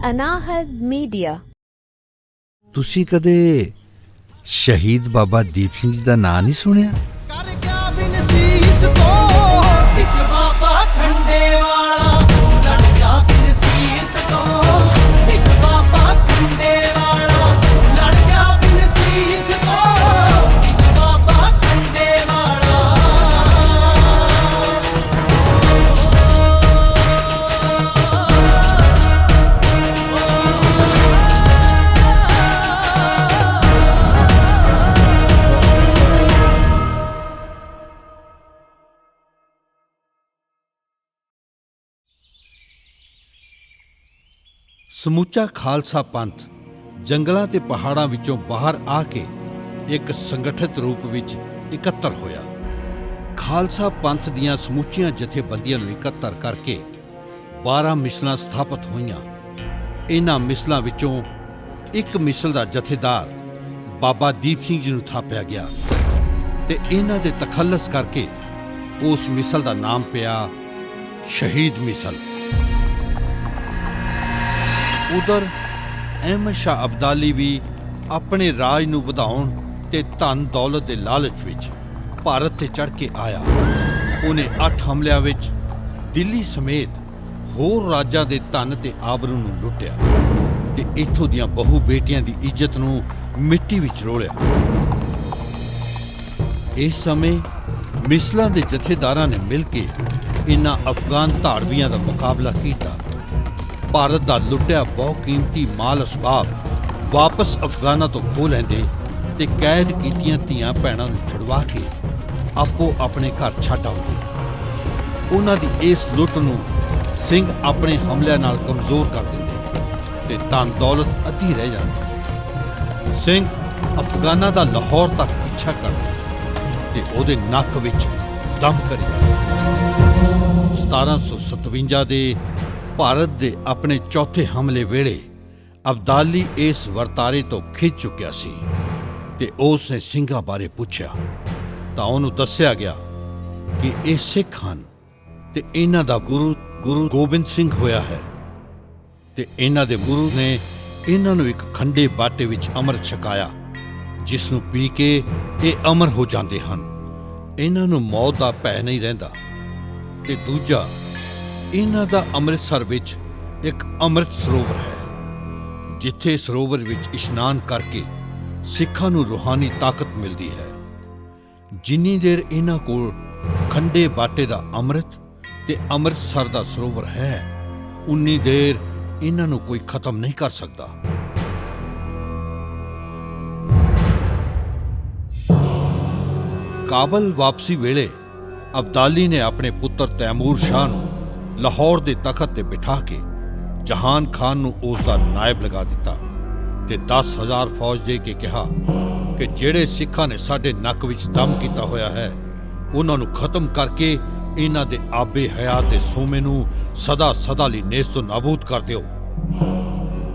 Anahad Media. ਤੁਸੀਂ ਕਦੇ ਸ਼ਹੀਦ ਬਾਬਾ ਦੀਪ ਸਿੰਘ ਜੀ ਦਾ ਨਾਂ ਨਹੀਂ ਸੁਣਿਆ ਕਰ ਗਿਆ ਬਿਨਸੀਸ ਤੋਂ ਸਮੁੱਚਾ ਖਾਲਸਾ ਪੰਥ ਜੰਗਲਾਂ ਤੇ ਪਹਾੜਾਂ ਵਿੱਚੋਂ ਬਾਹਰ ਆ ਕੇ ਇੱਕ ਸੰਗਠਿਤ ਰੂਪ ਵਿੱਚ ਇਕੱਤਰ ਹੋਇਆ। ਖਾਲਸਾ ਪੰਥ ਦੀਆਂ ਸਮੁੱਚੀਆਂ ਜਥੇਬੰਦੀਆਂ ਨੂੰ ਇਕੱਤਰ ਕਰਕੇ 12 ਮਿਸਲਾਂ ਸਥਾਪਿਤ ਹੋਈਆਂ। ਇਹਨਾਂ ਮਿਸਲਾਂ ਵਿੱਚੋਂ ਇੱਕ ਮਿਸਲ ਦਾ ਜਥੇਦਾਰ ਬਾਬਾ ਦੀਪ ਸਿੰਘ ਜੀ ਨੂੰ ਥਾਪਿਆ ਗਿਆ ਤੇ ਇਹਨਾਂ ਦੇ ਤਖੱਲਸ ਕਰਕੇ ਉਸ ਮਿਸਲ ਦਾ ਨਾਮ ਪਿਆ ਸ਼ਹੀਦ ਮਿਸਲ। ਉਧਰ ਅਹਿਮਦ ਸ਼ਾਹ ਅਬਦਾਲੀ ਵੀ ਆਪਣੇ ਰਾਜ ਨੂੰ ਵਧਾਉਣ ਤੇ ਧਨ ਦੌਲਤ ਦੇ ਲਾਲਚ ਵਿੱਚ ਭਾਰਤ ਤੇ ਚੜ ਕੇ ਆਇਆ। ਉਹਨੇ 8 ਹਮਲਿਆਂ ਵਿੱਚ ਦਿੱਲੀ ਸਮੇਤ ਹੋਰ ਰਾਜਾਂ ਦੇ ਧਨ ਤੇ ਆਬਰੂ ਨੂੰ ਲੁੱਟਿਆ ਤੇ ਇੱਥੋਂ ਦੀਆਂ ਬਹੁ ਬੇਟੀਆਂ ਦੀ ਇੱਜ਼ਤ ਨੂੰ ਮਿੱਟੀ ਵਿੱਚ ਰੋਲਿਆ। ਇਸ ਸਮੇਂ ਮਿਸਲਾਂ ਦੇ ਜਥੇਦਾਰਾਂ ਨੇ ਮਿਲ ਕੇ ਇਨ੍ਹਾਂ ਅਫਗਾਨ ਧਾੜਵੀਆਂ ਦਾ ਮੁਕਾਬਲਾ ਕੀਤਾ। ਭਾਰਤ ਦਾ ਲੁੱਟਿਆ ਬਹੁ ਕੀਮਤੀ ਮਾਲ ਅਸਬਾਬ ਵਾਪਸ ਅਫਗਾਨਾਂ ਤੋਂ ਖੋਹ ਲੈਂਦੇ ਤੇ ਕੈਦ ਕੀਤੀਆਂ ਧੀਆਂ ਭੈਣਾਂ ਨੂੰ ਛੁਡਵਾ ਕੇ ਆਪੋ ਆਪਣੇ ਘਰ ਛੱਡ ਆਉਂਦੇ। ਉਹਨਾਂ ਦੀ ਇਸ ਲੁੱਟ ਨੂੰ ਸਿੰਘ ਆਪਣੇ ਹਮਲਿਆਂ ਨਾਲ ਕਮਜ਼ੋਰ ਕਰ ਦਿੰਦੇ ਤੇ ਧਨ ਦੌਲਤ ਅੱਧੀ ਰਹਿ ਜਾਂਦੀ। ਸਿੰਘ ਅਫਗਾਨਾਂ ਦਾ ਲਾਹੌਰ ਤੱਕ ਪਿੱਛਾ ਕਰਦੇ ਤੇ ਉਹਦੇ ਨੱਕ ਵਿੱਚ ਦਮ ਕਰੀ ਜਾਂਦੇ। 1757 ਦੇ ਭਾਰਤ ਦੇ ਆਪਣੇ ਚੌਥੇ ਹਮਲੇ ਵੇਲੇ ਅਬਦਾਲੀ ਇਸ ਵਰਤਾਰੇ ਤੋਂ ਖਿੱਚ ਚੁੱਕਿਆ ਸੀ ਤੇ ਉਸ ਨੇ ਸਿੰਘਾਂ ਬਾਰੇ ਪੁੱਛਿਆ। ਤਾਂ ਉਹਨੂੰ ਦੱਸਿਆ ਗਿਆ ਕਿ ਇਹ ਸਿੱਖ ਹਨ ਤੇ ਇਹਨਾਂ ਦਾ ਗੁਰੂ ਗੁਰੂ ਗੋਬਿੰਦ ਸਿੰਘ ਹੋਇਆ ਹੈ। ਤੇ ਇਹਨਾਂ ਦੇ ਗੁਰੂ ਨੇ ਇਹਨਾਂ ਨੂੰ ਇੱਕ ਖੰਡੇ ਬਾਟੇ ਵਿੱਚ ਅਮਰ ਛਕਾਇਆ, ਜਿਸ ਨੂੰ ਪੀ ਕੇ ਇਹ ਅਮਰ ਹੋ ਜਾਂਦੇ ਹਨ। ਇਹਨਾਂ ਨੂੰ ਮੌਤ ਦਾ ਭੈ ਨਹੀਂ ਰਹਿੰਦਾ। ਤੇ ਦੂਜਾ ਇਹਨਾਂ ਦਾ ਅੰਮ੍ਰਿਤਸਰ ਵਿੱਚ ਇੱਕ ਅੰਮ੍ਰਿਤ ਸਰੋਵਰ ਹੈ, ਜਿੱਥੇ ਸਰੋਵਰ ਵਿੱਚ ਇਸ਼ਨਾਨ ਕਰਕੇ ਸਿੱਖਾਂ ਨੂੰ ਰੂਹਾਨੀ ਤਾਕਤ ਮਿਲਦੀ ਹੈ। ਜਿੰਨੀ ਦੇਰ ਇਹਨਾਂ ਕੋਲ ਖੰਡੇ ਬਾਟੇ ਦਾ ਅੰਮ੍ਰਿਤ ਤੇ ਅੰਮ੍ਰਿਤਸਰ ਦਾ ਸਰੋਵਰ ਹੈ, ਉਨੀ ਦੇਰ ਇਹਨਾਂ ਨੂੰ ਕੋਈ ਖਤਮ ਨਹੀਂ ਕਰ ਸਕਦਾ। ਕਾਬਲ ਵਾਪਸੀ ਵੇਲੇ ਅਬਦਾਲੀ ਨੇ ਆਪਣੇ ਪੁੱਤਰ ਤੈਮੂਰ ਸ਼ਾਹ ਨੂੰ ਲਾਹੌਰ ਦੇ ਤਖਤ ਤੇ ਬਿਠਾ ਕੇ ਜਹਾਨ ਖਾਨ ਨੂੰ ਉਸ ਦਾ ਨਾਇਬ ਲਗਾ ਦਿੱਤਾ ਤੇ 10000 ਫੌਜ ਦੇ ਕੇ ਕਿਹਾ ਕਿ ਜਿਹੜੇ ਸਿੱਖਾਂ ਨੇ ਸਾਡੇ ਨੱਕ ਵਿੱਚ ਦਮ ਕੀਤਾ ਹੋਇਆ ਹੈ, ਉਹਨਾਂ ਨੂੰ ਖਤਮ ਕਰਕੇ ਇਹਨਾਂ ਦੇ ਆਬੇ ਹਯਾਤ ਦੇ ਸੋਮੇ ਨੂੰ ਸਦਾ ਸਦਾ ਲਈ ਨੇਸਤੋ ਨਾਬੂਦ ਕਰ ਦਿਓ।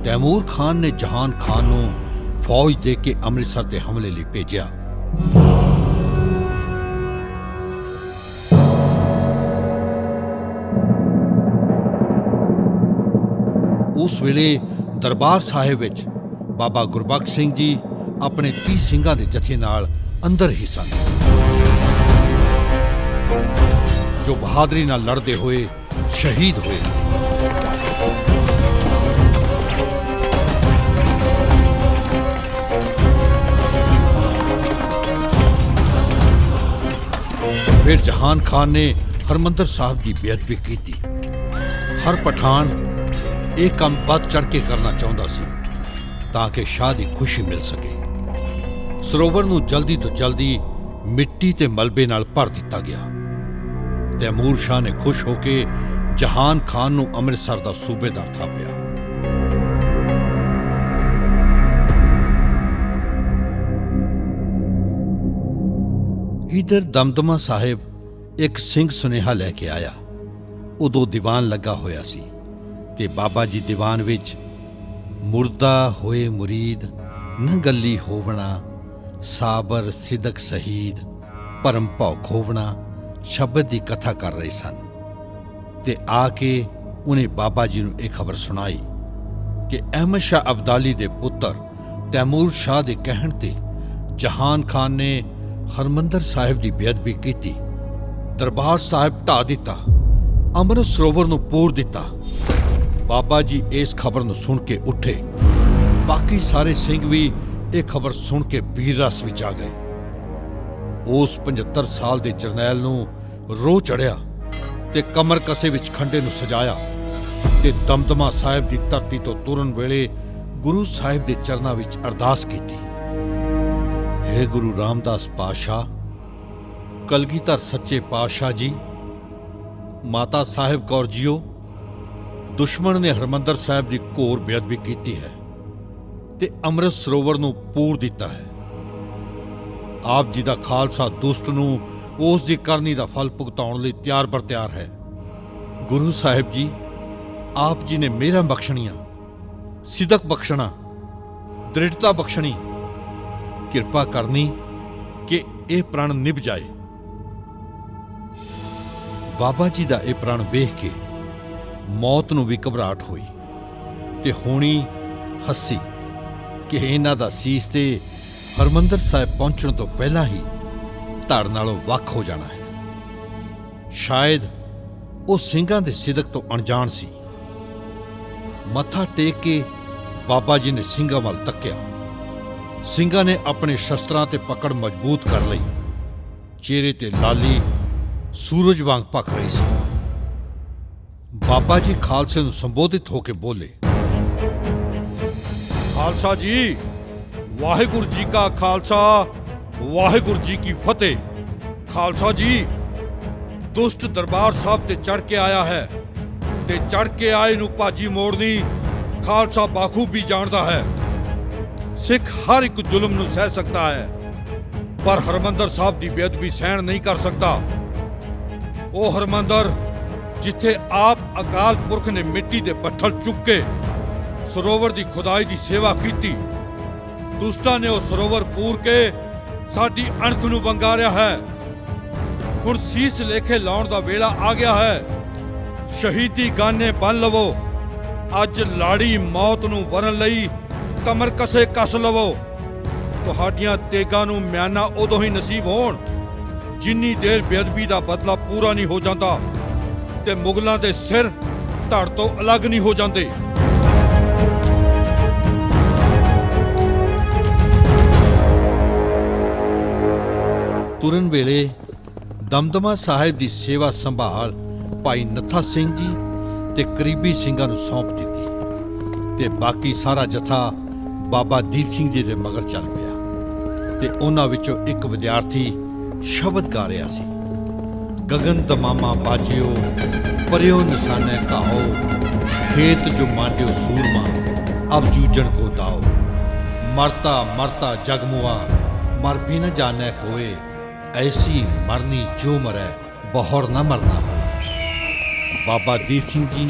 ਤੈਮੂਰ ਖਾਨ ਨੇ ਜਹਾਨ ਖਾਨ ਨੂੰ ਫੌਜ ਦੇ ਕੇ ਅੰਮ੍ਰਿਤਸਰ ਤੇ ਹਮਲੇ ਲਈ ਭੇਜਿਆ। ਉਸ ਵੇਲੇ ਦਰਬਾਰ ਸਾਹਿਬ ਵਿੱਚ ਬਾਬਾ ਗੁਰਬਖਸ਼ ਸਿੰਘ ਜੀ ਆਪਣੇ 30 ਸਿੰਘਾਂ ਦੇ ਜਥੇ ਨਾਲ ਅੰਦਰ ਹੀ ਸਨ। ਜੋ ਬਹਾਦਰੀ ਨਾਲ ਲੜਦੇ ਹੋਏ ਸ਼ਹੀਦ ਹੋਏ। ਫਿਰ ਜਹਾਨ ਖਾਨ ਨੇ ਹਰਮੰਦਰ ਸਾਹਿਬ ਦੀ ਬੇਅਦਬੀ ਕੀਤੀ। ਹਰ ਪਠਾਨ ਇਹ ਕੰਮ ਵੱਧ ਚੜ ਕੇ ਕਰਨਾ ਚਾਹੁੰਦਾ ਸੀ ਤਾਂ ਕਿ ਸ਼ਾਹ ਦੀ ਖੁਸ਼ੀ ਮਿਲ ਸਕੇ। ਸਰੋਵਰ ਨੂੰ ਜਲਦੀ ਤੋਂ ਜਲਦੀ ਮਿੱਟੀ ਤੇ ਮਲਬੇ ਨਾਲ ਭਰ ਦਿੱਤਾ ਗਿਆ। ਤੈਮੂਰ ਸ਼ਾਹ ਨੇ ਖੁਸ਼ ਹੋ ਕੇ ਜਹਾਨ ਖਾਨ ਨੂੰ ਅੰਮ੍ਰਿਤਸਰ ਦਾ ਸੂਬੇਦਾਰ ਥਾਪਿਆ। ਇਧਰ ਦਮਦਮਾ ਸਾਹਿਬ ਇੱਕ ਸਿੰਘ ਸੁਨੇਹਾ ਲੈ ਕੇ ਆਇਆ। ਉਦੋਂ ਦੀਵਾਨ ਲੱਗਾ ਹੋਇਆ ਸੀ। ਤੇ ਬਾਬਾ ਜੀ ਦੀਵਾਨ ਵਿੱਚ ਮੁਰਦਾ ਹੋਏ ਮੁਰੀਦ ਨ ਗੱਲੀ ਹੋਵਣਾ, ਸਾਬਰ ਸਿਦਕ ਸ਼ਹੀਦ, ਪਰਮ ਭਉ ਖੋਵਣਾ, ਸ਼ਬਦ ਦੀ ਕਥਾ ਕਰ ਰਹੇ ਸਨ। ਤੇ ਆ ਕੇ ਉਹਨੇ ਬਾਬਾ ਜੀ ਨੂੰ ਇਹ ਖਬਰ ਸੁਣਾਈ ਕਿ ਅਹਿਮਦ ਸ਼ਾਹ ਅਬਦਾਲੀ ਦੇ ਪੁੱਤਰ ਤੈਮੂਰ ਸ਼ਾਹ ਦੇ ਕਹਿਣ ਤੇ ਜਹਾਨ ਖਾਨ ਨੇ ਹਰਮੰਦਰ ਸਾਹਿਬ ਦੀ ਬੇਅਦਬੀ ਕੀਤੀ, ਦਰਬਾਰ ਸਾਹਿਬ ਢਾ ਦਿੱਤਾ, ਅੰਮ੍ਰਿਤ ਸਰੋਵਰ ਨੂੰ ਪੂਰ ਦਿੱਤਾ। ਬਾਬਾ ਜੀ ਇਸ ਖਬਰ ਨੂੰ ਸੁਣ ਕੇ ਉੱਠੇ। ਬਾਕੀ ਸਾਰੇ ਸਿੰਘ ਵੀ ਇਹ ਖਬਰ ਸੁਣ ਕੇ ਵੀਰ ਰਸ ਵਿੱਚ ਆ ਗਏ। ਉਸ 75 ਸਾਲ ਦੇ ਜਰਨੈਲ ਨੂੰ ਰੋ ਚੜਿਆ ਤੇ ਕਮਰ ਕਸੇ ਵਿੱਚ ਖੰਡੇ ਨੂੰ ਸਜਾਇਆ ਤੇ ਦਮਦਮਾ ਸਾਹਿਬ ਦੀ ਧਰਤੀ ਤੋਂ ਤੁਰਨ ਵੇਲੇ ਗੁਰੂ ਸਾਹਿਬ ਦੇ ਚਰਨਾਂ ਵਿੱਚ ਅਰਦਾਸ ਕੀਤੀ। ਹੈ ਗੁਰੂ ਰਾਮਦਾਸ ਪਾਸ਼ਾ ਕਲਗੀਧਰ ਸੱਚੇ ਪਾਤਸ਼ਾਹ ਜੀ, ਮਾਤਾ ਸਾਹਿਬ ਕੌਰ ਜੀਓ ਦੁਸ਼ਮਣ ਨੇ ਹਰਮੰਦਰ ਸਾਹਿਬ ਦੀ ਘੋਰ ਬੇਅਦਬੀ ਕੀਤੀ ਹੈ ਤੇ ਅੰਮ੍ਰਿਤ ਸਰੋਵਰ ਨੂੰ ਪੂਰ ਦਿੱਤਾ ਹੈ। ਆਪ ਜੀ ਦਾ ਖਾਲਸਾ ਦੁਸ਼ਟ ਨੂੰ ਉਸ ਦੀ ਕਰਨੀ ਦਾ ਫਲ ਭੁਗਤਾਉਣ ਲਈ ਤਿਆਰ ਬਰ ਤਿਆਰ ਹੈ। ਗੁਰੂ ਸਾਹਿਬ ਜੀ, ਆਪ ਜੀ ਨੇ ਮੇਰਾ ਬਖਸ਼ਣੀਆਂ, ਸਿਦਕ ਬਖਸ਼ਣਾ, ਦ੍ਰਿੜਤਾ ਬਖਸ਼ਣੀ, ਕਿਰਪਾ ਕਰਨੀ ਕਿ ਇਹ ਪ੍ਰਣ ਨਿਭ ਜਾਏ। ਬਾਬਾ ਜੀ ਦਾ ਇਹ ਪ੍ਰਣ ਵੇਖ ਕੇ ਮੌਤ ਨੂੰ ਵੀ ਘਬਰਾਹਟ ਹੋਈ ਤੇ ਹੋਣੀ ਹੱਸੀ ਕਿ ਇਹਨਾਂ ਦਾ ਸੀਸ ਤੇ ਹਰਮੰਦਰ ਸਾਹਿਬ ਪਹੁੰਚਣ ਤੋਂ ਪਹਿਲਾਂ ਹੀ ਧੜ ਨਾਲੋਂ ਵੱਖ ਹੋ ਜਾਣਾ ਹੈ। ਸ਼ਾਇਦ ਉਹ ਸਿੰਘਾਂ ਦੇ ਸਿਦਕ ਤੋਂ ਅਣਜਾਣ ਸੀ। ਮੱਥਾ ਟੇਕ ਕੇ ਬਾਬਾ ਜੀ ਨੇ ਸਿੰਘਾਂ ਵੱਲ ਤੱਕਿਆ। ਸਿੰਘਾਂ ਨੇ ਆਪਣੇ ਸ਼ਸਤਰਾਂ ਤੇ ਪਕੜ ਮਜ਼ਬੂਤ ਕਰ ਲਈ। ਚਿਹਰੇ ਤੇ ਲਾਲੀ ਸੂਰਜ ਵਾਂਗ ਭਖ ਰਹੀ ਸੀ। ਬਾਬਾ ਜੀ ਖਾਲਸੇ ਨੂੰ ਸੰਬੋਧਿਤ ਹੋ ਕੇ ਬੋਲੇ। ਖਾਲਸਾ ਜੀ, ਵਾਹਿਗੁਰੂ ਜੀ ਕਾ ਖਾਲਸਾ, ਵਾਹਿਗੁਰੂ ਜੀ ਕੀ ਫਤਿਹ। ਖਾਲਸਾ ਜੀ, ਦੁਸ਼ਟ ਦਰਬਾਰ ਸਾਹਿਬ ਤੇ ਚੜ ਕੇ ਆਇਆ ਹੈ। ਤੇ ਚੜ ਕੇ ਆਏ ਨੂੰ ਭਾਜੀ ਮੋੜਨੀ ਖਾਲਸਾ ਬਾਖੂਬੀ ਜਾਣਦਾ ਹੈ। ਸਿੱਖ ਹਰ ਇੱਕ ਜ਼ੁਲਮ ਨੂੰ ਸਹਿ ਸਕਦਾ ਹੈ, ਪਰ ਹਰਮੰਦਰ ਸਾਹਿਬ ਦੀ ਬੇਅਦਬੀ ਸਹਿਣ ਨਹੀਂ ਕਰ ਸਕਦਾ। ਉਹ ਹਰਮੰਦਰ ਜਿੱਥੇ ਆਪ ਅਕਾਲ ਪੁਰਖ ਨੇ ਮਿੱਟੀ ਦੇ ਪੱਥਰ ਚੁੱਕ ਕੇ ਸਰੋਵਰ ਦੀ ਖੁਦਾਈ ਦੀ ਸੇਵਾ ਕੀਤੀ। ਦੁਸ਼ਟਾਂ ਨੇ ਉਹ ਸਰੋਵਰ ਪੂਰ ਕੇ ਸਾਡੀ ਅਣਖ ਨੂੰ ਵੰਗਾਰਿਆ ਹੈ। ਹੁਣ ਸੀਸ ਲੇਖੇ ਲਾਉਣ ਦਾ ਵੇਲਾ ਆ ਗਿਆ ਹੈ। ਸ਼ਹੀਦੀ ਗਾਨੇ ਬੰਨ ਲਵੋ। ਅੱਜ ਲਾੜੀ ਮੌਤ ਨੂੰ ਵਰਨ ਲਈ ਕਮਰ ਕਸੇ ਕੱਸ ਲਵੋ। ਤੁਹਾਡੀਆਂ ਤੇਗਾਂ ਨੂੰ ਮਿਆਨਾ ਉਦੋਂ ਹੀ ਨਸੀਬ ਹੋਣ, ਜਿੰਨੀ ਦੇਰ ਬੇਅਦਬੀ ਦਾ ਬਦਲਾ ਪੂਰਾ ਨਹੀਂ ਹੋ ਜਾਂਦਾ। ਤੇ ਮੁਗਲਾਂ ਦੇ ਸਿਰ ਧੜ ਤੋਂ ਅਲੱਗ ਨਹੀਂ ਹੋ ਜਾਂਦੇ। ਤੁਰਨ ਵੇਲੇ ਦਮਦਮਾ ਸਾਹਿਬ ਦੀ ਸੇਵਾ ਸੰਭਾਲ ਭਾਈ ਨੱਥਾ ਸਿੰਘ ਜੀ ਤੇ ਕਰੀਬੀ ਸਿੰਘਾਂ ਨੂੰ ਸੌਂਪ ਦਿੱਤੀ ਤੇ ਬਾਕੀ ਸਾਰਾ ਜਥਾ ਬਾਬਾ ਦੀਪ ਸਿੰਘ ਜੀ ਦੇ ਮਗਰ ਚੱਲ ਪਿਆ ਤੇ ਉਹਨਾਂ ਵਿੱਚੋਂ ਇੱਕ ਵਿਦਿਆਰਥੀ ਸ਼ਬਦ ਗਾ ਰਿਹਾ ਸੀ। ਗगन ਦਮਾਮਾ ਬਾਜਿਓ, ਪਰਿਓ ਨਿਸ਼ਾਨੇ ਕਾਹੋ, ਖੇਤ ਜੋ ਮਾਂਡਿਓ ਸੂਰਮਾ, ਅਬ ਜੂਜਣ ਕੋ ਦਾਓ। ਮਰਤਾ ਮਰਤਾ ਜਗਮੁਆ ਮਰ ਵੀ ਨ ਜਾਣੈ ਕੋਏ, ਐਸੀ ਮਰਨੀ ਜੋ ਮਰੈ, ਬਹੁਰ ਨਾ ਮਰਨਾ ਹੋਏ। ਬਾਬਾ ਦੀਪ ਸਿੰਘ ਜੀ,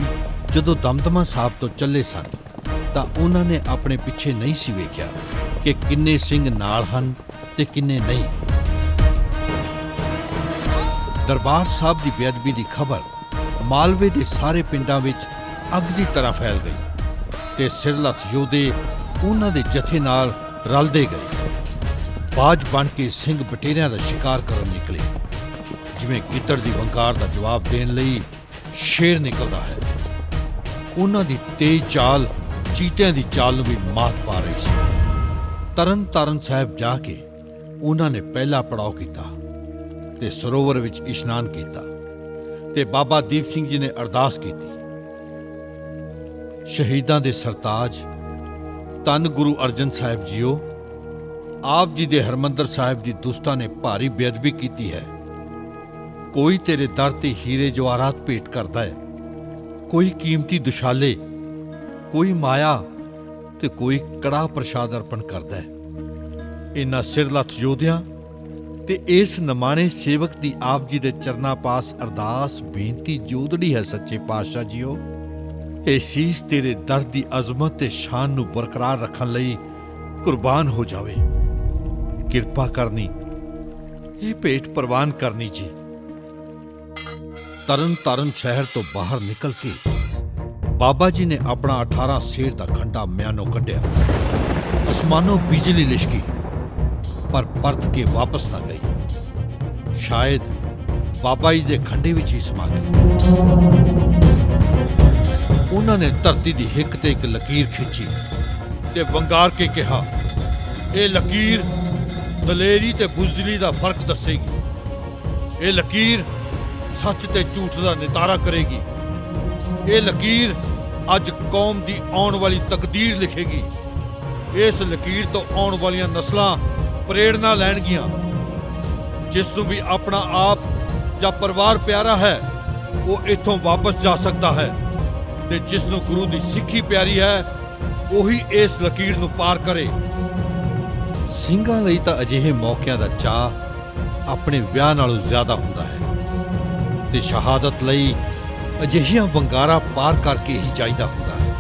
ਜਦੋਂ ਦਮਦਮਾ ਸਾਹਿਬ ਤੋਂ ਚੱਲੇ ਸਨ, ਤਾਂ ਉਹਨਾਂ ਨੇ ਆਪਣੇ ਪਿੱਛੇ ਨਹੀਂ ਸੀ ਵੇਖਿਆ ਕਿ ਕਿੰਨੇ ਸਿੰਘ ਨਾਲ ਹਨ ਤੇ ਕਿੰਨੇ ਨਹੀਂ। ਦਰਬਾਰ ਸਾਹਿਬ ਦੀ ਬੇਅਦਬੀ ਦੀ ਖਬਰ ਮਾਲਵੇ ਦੇ ਸਾਰੇ ਪਿੰਡਾਂ ਵਿੱਚ ਅੱਗ ਦੀ ਤਰ੍ਹਾਂ ਫੈਲ ਗਈ ਤੇ ਸਿਰਲੱਥ ਯੋਧੇ ਉਹਨਾਂ ਦੇ ਜਥੇ ਨਾਲ ਰਲਦੇ ਗਏ। ਬਾਜ ਬਣ ਕੇ ਸਿੰਘ ਬਟੇਰਿਆਂ ਦਾ ਸ਼ਿਕਾਰ ਕਰਨ ਨਿਕਲੇ। ਜਿਵੇਂ ਗਿੱਦੜ ਦੀ ਵੰਕਾਰ ਦਾ ਜਵਾਬ ਦੇਣ ਲਈ ਸ਼ੇਰ ਨਿਕਲਦਾ ਹੈ। ਉਹਨਾਂ ਦੀ ਤੇਜ਼ ਚਾਲ ਚੀਤਿਆਂ ਦੀ ਚਾਲ ਨੂੰ ਵੀ ਮਾਤ ਪਾ ਰਹੀ ਸੀ। ਤਰਨ ਤਾਰਨ ਸਾਹਿਬ ਜਾ ਕੇ ਉਹਨਾਂ ਨੇ ਪਹਿਲਾ ਪੜਾਅ ਕੀਤਾ। ਤੇ ਸਰੋਵਰ ਵਿੱਚ ਇਸ਼ਨਾਨ ਕੀਤਾ ਤੇ ਬਾਬਾ ਦੀਪ ਸਿੰਘ ਜੀ ਨੇ ਅਰਦਾਸ ਕੀਤੀ। ਸ਼ਹੀਦਾਂ ਦੇ ਸਰਤਾਜ ਤਨ ਗੁਰੂ ਅਰਜਨ ਸਾਹਿਬ ਜੀਓ, ਆਪ ਜੀ ਦੇ ਹਰਮੰਦਰ ਸਾਹਿਬ ਦੀ ਦੁਸਤਾਂ ਨੇ ਭਾਰੀ ਬੇਅਦਬੀ ਕੀਤੀ ਹੈ। ਕੋਈ ਤੇਰੇ ਦਰ ਤੇ ਹੀਰੇ ਜਵਾਹਰਾਤ ਭੇਟ ਕਰਦਾ ਹੈ, ਕੋਈ ਕੀਮਤੀ ਦੁਸ਼ਾਲੇ, ਕੋਈ ਮਾਇਆ ਤੇ ਕੋਈ ਕੜਾ ਪ੍ਰਸ਼ਾਦ ਅਰਪਣ ਕਰਦਾ ਹੈ। ਇਨ੍ਹਾਂ ਸਿਰਲੱਥ ਯੋਧਿਆਂ ਤੇ ਇਸ ਨਮਾਣੇ ਸੇਵਕ ਦੀ ਆਪ ਜੀ ਦੇ ਚਰਨਾਂ ਪਾਸ ਅਰਦਾਸ, ਬੇਨਤੀ ਜੋਦੜੀ ਹੈ ਸੱਚੇ ਪਾਤਸ਼ਾਹ ਜੀਓ। ਇਹ ਸੀਸ ਤੇਰੇ ਦਰ ਦੀ ਅਜ਼ਮਤ ਤੇ ਸ਼ਾਨ ਨੂੰ ਬਰਕਰਾਰ ਰੱਖਣ ਲਈ ਕੁਰਬਾਨ ਹੋ ਜਾਵੇ। ਕਿਰਪਾ ਕਰਨੀ, ਇਹ ਭੇਟ ਪ੍ਰਵਾਨ ਕਰਨੀ ਜੀ। ਤਰਨ ਤਾਰਨ ਸ਼ਹਿਰ ਤੋਂ ਬਾਹਰ ਨਿਕਲ ਕੇ ਬਾਬਾ ਜੀ ਨੇ ਆਪਣਾ 18 ਸੇਰ ਦਾ ਖੰਡਾ ਮਿਆਨੋ ਕੱਢਿਆ। ਅਸਮਾਨੋਂ ਬਿਜਲੀ ਲਿਸ਼ਕੀ। ਪਰ ਪਰਤ ਕੇ ਵਾਪਸ ਨਾ ਗਈ। ਸ਼ਾਇਦ ਬਾਬਾ ਜੀ ਦੇ ਖੰਡੇ ਵਿੱਚ ਹੀ ਸਮਾ ਗਈ। ਉਹਨਾਂ ਨੇ ਧਰਤੀ ਦੀ ਹਿੱਕ ਤੇ ਇੱਕ ਲਕੀਰ ਖਿੱਚੀ ਤੇ ਵੰਗਾਰ ਕੇ ਕਿਹਾ, ਇਹ ਲਕੀਰ ਦਲੇਰੀ ਤੇ ਬੁਜ਼ਦਿਲੀ ਦਾ ਫ਼ਰਕ ਦੱਸੇਗੀ। ਇਹ ਲਕੀਰ ਸੱਚ ਤੇ ਝੂਠ ਦਾ ਨਿਤਾਰਾ ਕਰੇਗੀ। ਇਹ ਲਕੀਰ ਅੱਜ ਕੌਮ ਦੀ ਆਉਣ ਵਾਲੀ ਤਕਦੀਰ ਲਿਖੇਗੀ। ਇਸ ਲਕੀਰ ਤੋਂ ਆਉਣ ਵਾਲੀਆਂ ਨਸਲਾਂ ਪ੍ਰੇਰਣਾ ਲੈਣਗੀਆਂ ਜਿਸ ਨੂੰ ਵੀ ਆਪਣਾ ਆਪ ਜਾਂ ਪਰਿਵਾਰ ਪਿਆਰਾ ਹੈ, ਉਹ ਇੱਥੋਂ ਵਾਪਸ ਜਾ ਸਕਦਾ ਹੈ ਤੇ ਜਿਸ ਨੂੰ ਗੁਰੂ ਦੀ ਸਿੱਖੀ ਪਿਆਰੀ ਹੈ, ਉਹੀ ਇਸ ਲਕੀਰ ਨੂੰ ਪਾਰ ਕਰੇ। ਸਿੰਘਾਂ ਲਈ ਤਾਂ ਅਜਿਹੇ ਮੌਕਿਆਂ ਦਾ ਚਾਹ ਆਪਣੇ ਵਿਆਹ ਨਾਲੋਂ ਜ਼ਿਆਦਾ ਹੁੰਦਾ ਹੈ ਤੇ ਸ਼ਹਾਦਤ ਲਈ ਅਜਿਹੀਆਂ ਵੰਗਾਰਾਂ ਪਾਰ ਕਰਕੇ ਹੀ ਜਾਈਦਾ ਹੁੰਦਾ ਹੈ।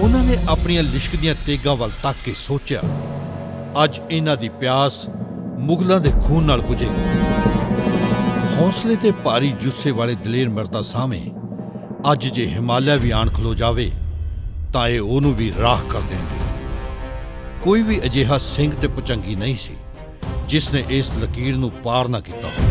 ਉਹਨਾਂ ਨੇ ਆਪਣੀਆਂ ਲਿਸ਼ਕਦੀਆਂ ਤੇਗਾਂ ਵੱਲ ਤੱਕ ਕੇ ਸੋਚਿਆ। ਅੱਜ ਇਹਨਾਂ ਦੀ ਪਿਆਸ ਮੁਗਲਾਂ ਦੇ ਖੂਨ ਨਾਲ ਬੁਝੇਗੀ। ਹੌਸਲੇ ਤੇ ਭਾਰੀ ਜੁੱਸੇ ਵਾਲੇ ਦਲੇਰ ਮਰਦਾ ਸਾਹਮਣੇ ਅੱਜ ਜੇ ਹਿਮਾਲਿਆ ਵੀ ਆਣ ਖਲੋ ਜਾਵੇ, ਤਾਂ ਇਹ ਉਹਨੂੰ ਵੀ ਰਾਖ ਕਰ ਦੇਣਗੇ। ਕੋਈ ਵੀ ਅਜਿਹਾ ਸਿੰਘ ਤੇ ਪਚੰਗੀ ਨਹੀਂ ਸੀ, ਜਿਸ ਨੇ ਇਸ ਲਕੀਰ ਨੂੰ ਪਾਰ ਨਾ ਕੀਤਾ ਹੋਵੇ।